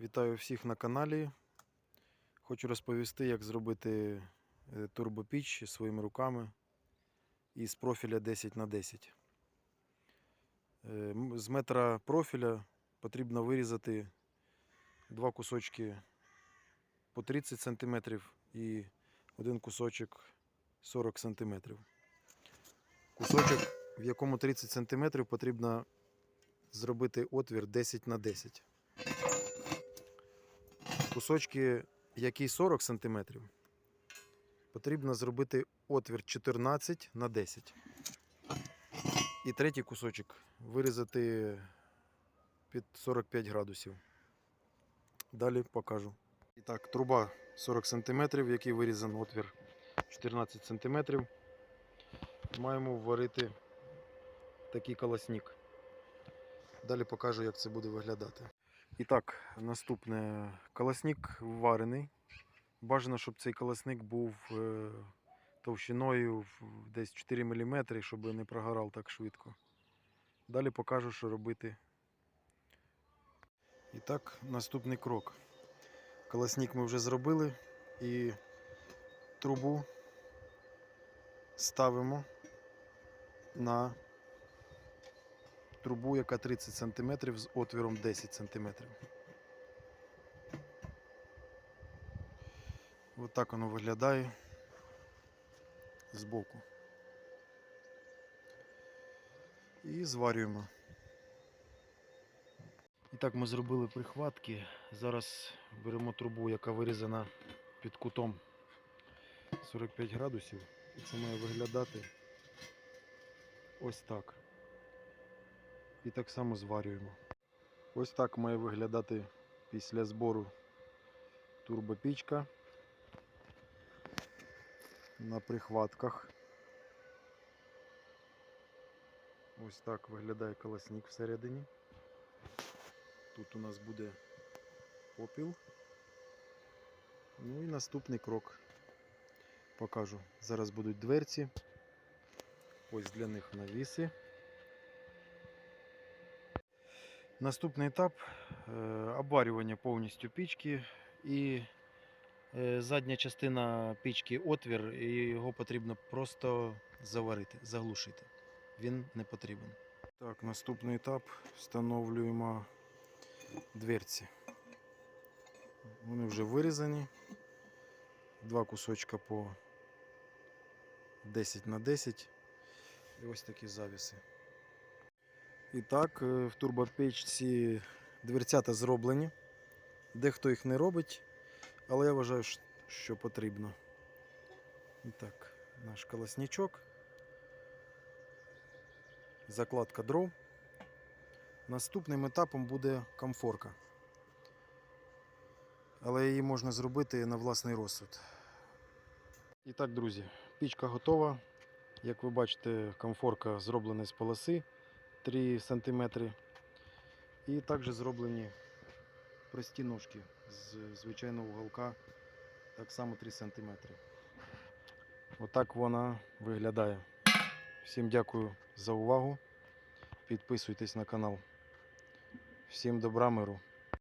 Вітаю всіх на каналі. Хочу розповісти, як зробити е, турбопіч своїми руками із профіля 10 на 10 Е, З метра профіля потрібно вирізати два кусочки по 30 см і один кусочок 40 см. Кусочок, в якому 30 см, потрібно зробити отвір 10 на 10 кусочки, які 40 см, потрібно зробити отвір 14 на 10. І третій кусочок вирізати під 45 градусів. Далі покажу. І так, труба 40 см, в якій отвір 14 см. Маємо варити такий колосник. Далі покажу, як це буде виглядати. І так, наступне колосник варений. Бажано, щоб цей колосник був е, товщиною десь 4 мм, щоб не прогорав так швидко. Далі покажу, що робити. І так, наступний крок. Колосник ми вже зробили і трубу ставимо на трубу, яка 30 см з отвіром 10 см. Ось так воно виглядає збоку. І зварюємо. І так ми зробили прихватки. Зараз беремо трубу, яка вирізана під кутом 45 градусів. І це має виглядати ось так. І так само зварюємо. Ось так має виглядати після збору турбопічка на прихватках. Ось так виглядає колосник всередині. Тут у нас буде попіл. Ну і наступний крок покажу. Зараз будуть дверці. Ось для них навіси. Наступний етап е, обварювання повністю пічки і е, задня частина пічки отвір, і його потрібно просто заварити, заглушити. Він не потрібен. Так, наступний етап встановлюємо дверці. Вони вже вирізані. Два кусочка по 10 на 10. І ось такі завіси. І так, е, в турбопечці дверцята зроблені. Дехто їх не робить, але я вважаю, що потрібно. І так, наш колосничок. Закладка дров. Наступним етапом буде комфорка. Але її можна зробити на власний розсуд. І так, друзі, пічка готова. Як ви бачите, комфорка зроблена з полоси. 3 см. І також зроблені прості ножки з звичайного уголка, так само 3 см. Отак вона виглядає. Всім дякую за увагу. Підписуйтесь на канал. Всім добра миру.